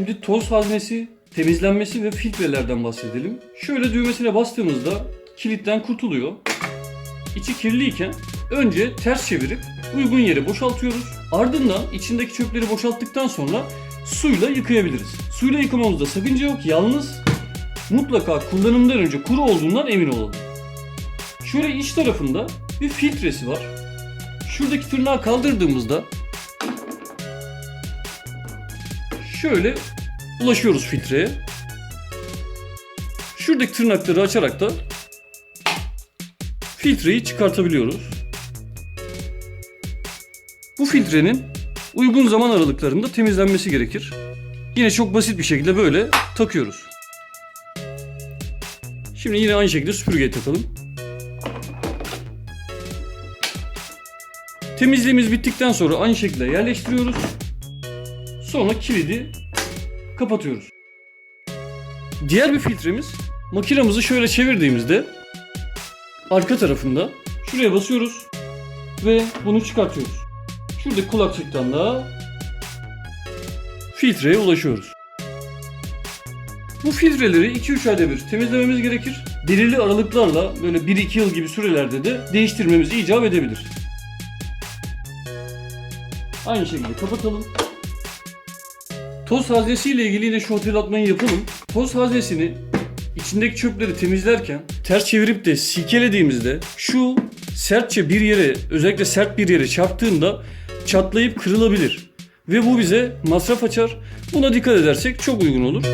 Şimdi toz haznesi, temizlenmesi ve filtrelerden bahsedelim. Şöyle düğmesine bastığımızda kilitten kurtuluyor. İçi kirliyken önce ters çevirip uygun yere boşaltıyoruz. Ardından içindeki çöpleri boşalttıktan sonra suyla yıkayabiliriz. Suyla yıkamamızda sakınca yok. Yalnız mutlaka kullanımdan önce kuru olduğundan emin olalım. Şöyle iç tarafında bir filtresi var. Şuradaki tırnağı kaldırdığımızda şöyle ulaşıyoruz filtreye. Şuradaki tırnakları açarak da filtreyi çıkartabiliyoruz. Bu filtrenin uygun zaman aralıklarında temizlenmesi gerekir. Yine çok basit bir şekilde böyle takıyoruz. Şimdi yine aynı şekilde süpürgeyi takalım. Temizliğimiz bittikten sonra aynı şekilde yerleştiriyoruz. Sonra kilidi kapatıyoruz. Diğer bir filtremiz makinamızı şöyle çevirdiğimizde arka tarafında şuraya basıyoruz ve bunu çıkartıyoruz. Şuradaki kulakçıktan da filtreye ulaşıyoruz. Bu filtreleri 2-3 ayda bir temizlememiz gerekir. Belirli aralıklarla böyle 1-2 yıl gibi sürelerde de değiştirmemiz icap edebilir. Aynı şekilde kapatalım. Toz haznesi ile ilgili yine şu hatırlatmayı yapalım. Toz haznesini içindeki çöpleri temizlerken ters çevirip de silkelediğimizde şu sertçe bir yere özellikle sert bir yere çarptığında çatlayıp kırılabilir. Ve bu bize masraf açar. Buna dikkat edersek çok uygun olur.